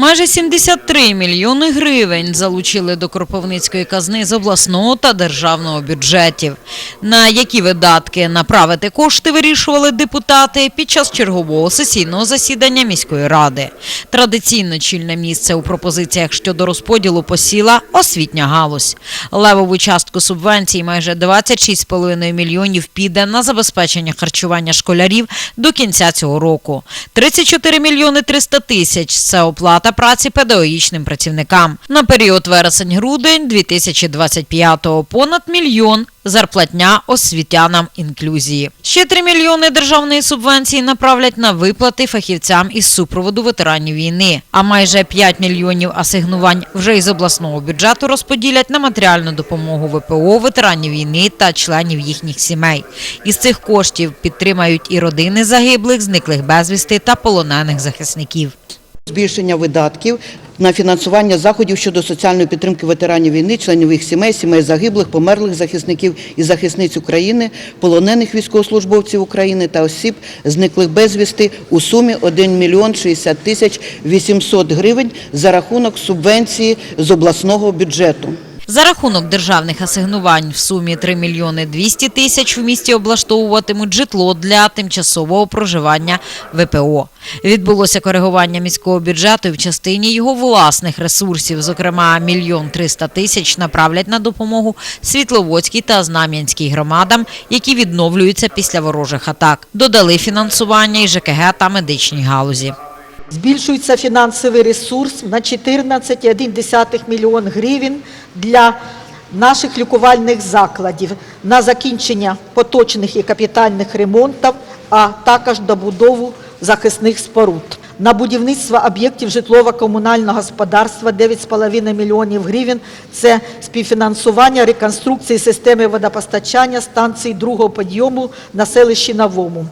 Майже 73 мільйони гривень залучили до Кропивницької казни з обласного та державного бюджетів. На які видатки направити кошти вирішували депутати під час чергового сесійного засідання міської ради. Традиційно чільне місце у пропозиціях щодо розподілу посіла освітня галузь. Левову частку субвенцій майже 26,5 мільйонів піде на забезпечення харчування школярів до кінця цього року. 34 мільйони 300 тисяч – це оплата праці педагогічним працівникам. На період вересень-грудень 2025-го понад мільйон зарплатня освітянам інклюзії. Ще 3 мільйони державної субвенції направлять на виплати фахівцям із супроводу ветеранів війни, а майже 5 мільйонів асигнувань вже із обласного бюджету розподілять на матеріальну допомогу ВПО, ветеранів війни та членів їхніх сімей. Із цих коштів підтримають і родини загиблих, зниклих безвісти та полонених захисників. Збільшення видатків на фінансування заходів щодо соціальної підтримки ветеранів війни, членів їх сімей, сімей загиблих, померлих захисників і захисниць України, полонених військовослужбовців України та осіб, зниклих безвісти у сумі 1 мільйон 60 тисяч 800 гривень за рахунок субвенції з обласного бюджету. За рахунок державних асигнувань в сумі 3 мільйони 200 тисяч в місті облаштовуватимуть житло для тимчасового проживання ВПО. Відбулося коригування міського бюджету в частині його власних ресурсів. Зокрема, мільйон 300 тисяч направлять на допомогу Світловодській та Знам'янській громадам, які відновлюються після ворожих атак. Додали фінансування і ЖКГ та медичній галузі. Збільшується фінансовий ресурс на 14,1 мільйон гривень для наших лікувальних закладів на закінчення поточних і капітальних ремонтів, а також добудову захисних споруд. На будівництво об'єктів житлово-комунального господарства 9,5 мільйонів гривень – це співфінансування реконструкції системи водопостачання станції другого підйому на селищі Новому.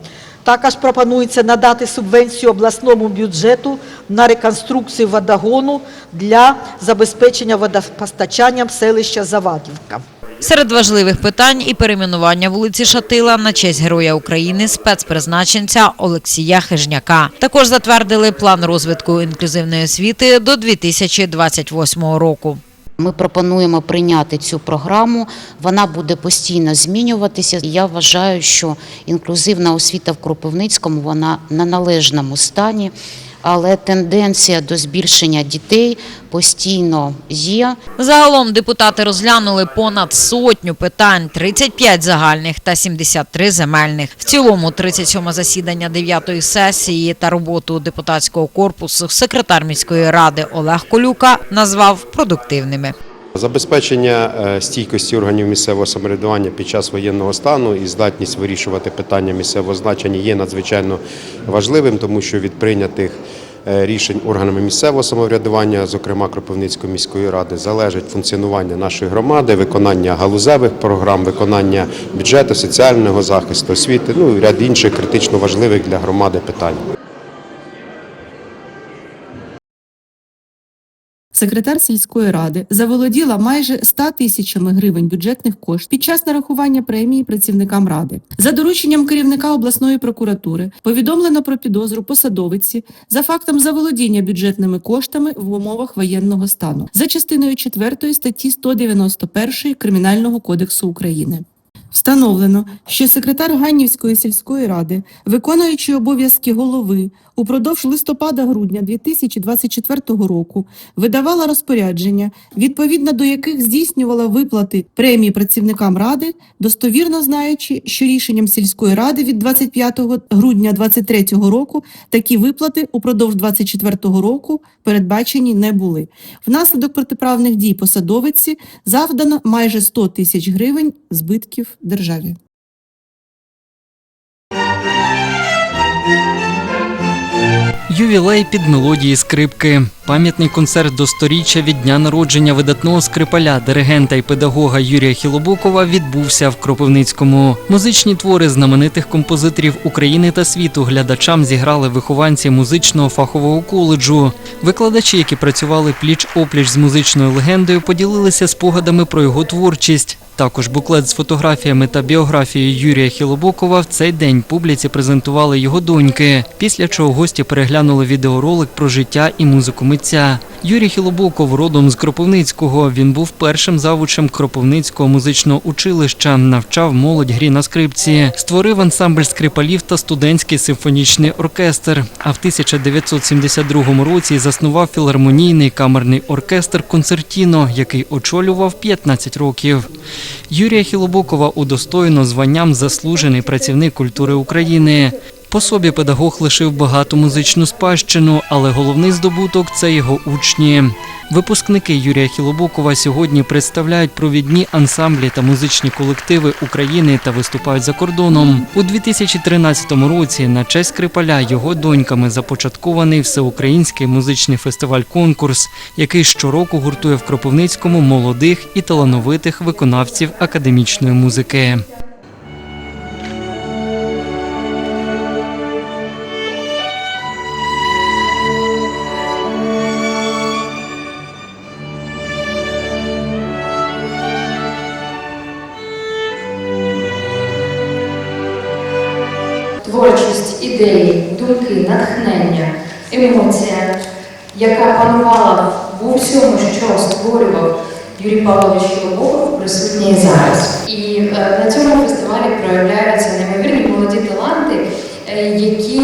Також пропонується надати субвенцію обласному бюджету на реконструкцію водогону для забезпечення водопостачанням селища Завадівка. Серед важливих питань і перейменування вулиці Шатила на честь Героя України спецпризначенця Олексія Хижняка. Також затвердили план розвитку інклюзивної освіти до 2028 року. Ми пропонуємо прийняти цю програму. Вона буде постійно змінюватися. Я вважаю, що інклюзивна освіта в Кропивницькому вона на належному стані, але тенденція до збільшення дітей постійно є. Загалом депутати розглянули понад сотню питань, 35 загальних та 73 земельних. В цілому 37 засідання 9-ї сесії та роботу депутатського корпусу секретар міської ради Олег Колюка назвав продуктивними. Забезпечення е, стійкості органів місцевого самоврядування під час воєнного стану і здатність вирішувати питання місцевого значення є надзвичайно важливим, тому що від прийнятих е, рішень органами місцевого самоврядування, зокрема Кропивницької міської ради, залежить функціонування нашої громади, виконання галузевих програм, виконання бюджету, соціального захисту, освіти, ну і ряд інших критично важливих для громади питань. Секретар сільської ради заволоділа майже 100 тисячами гривень бюджетних коштів під час нарахування премії працівникам ради. За дорученням керівника обласної прокуратури повідомлено про підозру посадовиці за фактом заволодіння бюджетними коштами в умовах воєнного стану за частиною 4 статті 191 Кримінального кодексу України. Встановлено, що секретар Ганнівської сільської ради, виконуючи обов'язки голови, упродовж листопада-грудня 2024 року видавала розпорядження, відповідно до яких здійснювала виплати премії працівникам ради, достовірно знаючи, що рішенням сільської ради від 25 грудня 2023 року такі виплати упродовж 2024 року передбачені не були. Внаслідок протиправних дій посадовиці завдано майже 100 тисяч гривень збитків державі. Ювілей під мелодії скрипки. Пам'ятний концерт до сторіччя від дня народження видатного скрипаля, диригента і педагога Юрія Хілобокова відбувся в Кропивницькому. Музичні твори знаменитих композиторів України та світу глядачам зіграли вихованці музичного фахового коледжу. Викладачі, які працювали пліч опліч з музичною легендою, поділилися спогадами про його творчість. Також буклет з фотографіями та біографією Юрія Хілобокова в цей день публіці презентували його доньки. Після чого гості переглянули відеоролик про життя і музику митця. Юрій Хілобоков родом з Кропивницького. Він був першим завучем Кропивницького музичного училища, навчав молодь грі на скрипці, створив ансамбль скрипалів та студентський симфонічний оркестр. А в 1972 році заснував філармонійний камерний оркестр Концертіно, який очолював 15 років. Юрія Хілобокова удостоєно званням заслужений працівник культури України. По собі педагог лишив багату музичну спадщину, але головний здобуток це його учні. Випускники Юрія Хілобокова сьогодні представляють провідні ансамблі та музичні колективи України та виступають за кордоном. У 2013 році на честь Скрипаля його доньками започаткований всеукраїнський музичний фестиваль-конкурс, який щороку гуртує в Кропивницькому молодих і талановитих виконавців академічної музики. Творчість, ідеї, думки, натхнення, емоція, яка панувала в усьому, що створював Юрій Павлович Філобоков, присутня і зараз. І е, на цьому фестивалі проявляються неймовірні молоді таланти, е, які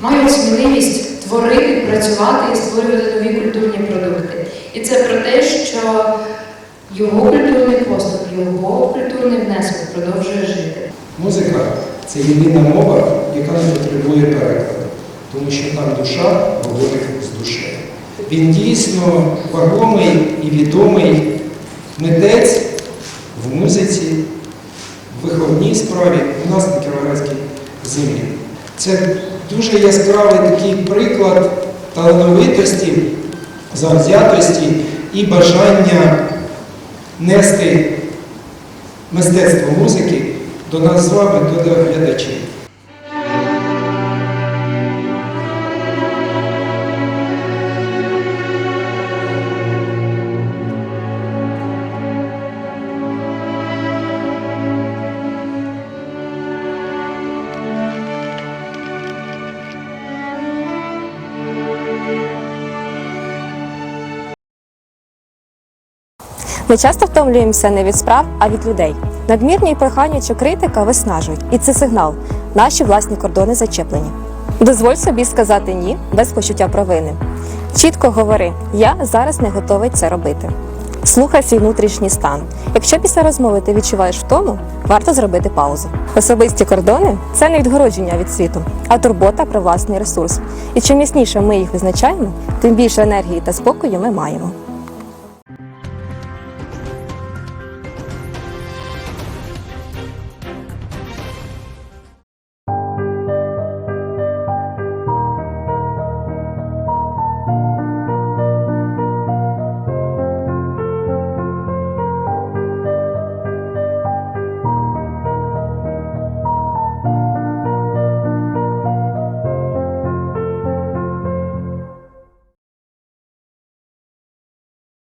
мають сміливість творити, працювати і створювати нові культурні продукти. І це про те, що його культурний поступ, його культурний внесок продовжує жити. Музика це єдина мова, не потребує перекладу, тому що там душа говорить з душею. Він дійсно вагомий і відомий митець в музиці, в виховній справі у нас на Кіровоградській землі. Це дуже яскравий такий приклад талановитості, завзятості і бажання нести мистецтво музики до нас з вами, до глядачів. Ми часто втомлюємося не від справ, а від людей. Надмірні прохання чи критика виснажують, і це сигнал. Наші власні кордони зачеплені. Дозволь собі сказати ні без почуття провини. Чітко говори: я зараз не готовий це робити. Слухай свій внутрішній стан. Якщо після розмови ти відчуваєш втому, варто зробити паузу. Особисті кордони це не відгородження від світу, а турбота про власний ресурс. І чим міцніше ми їх визначаємо, тим більше енергії та спокою ми маємо.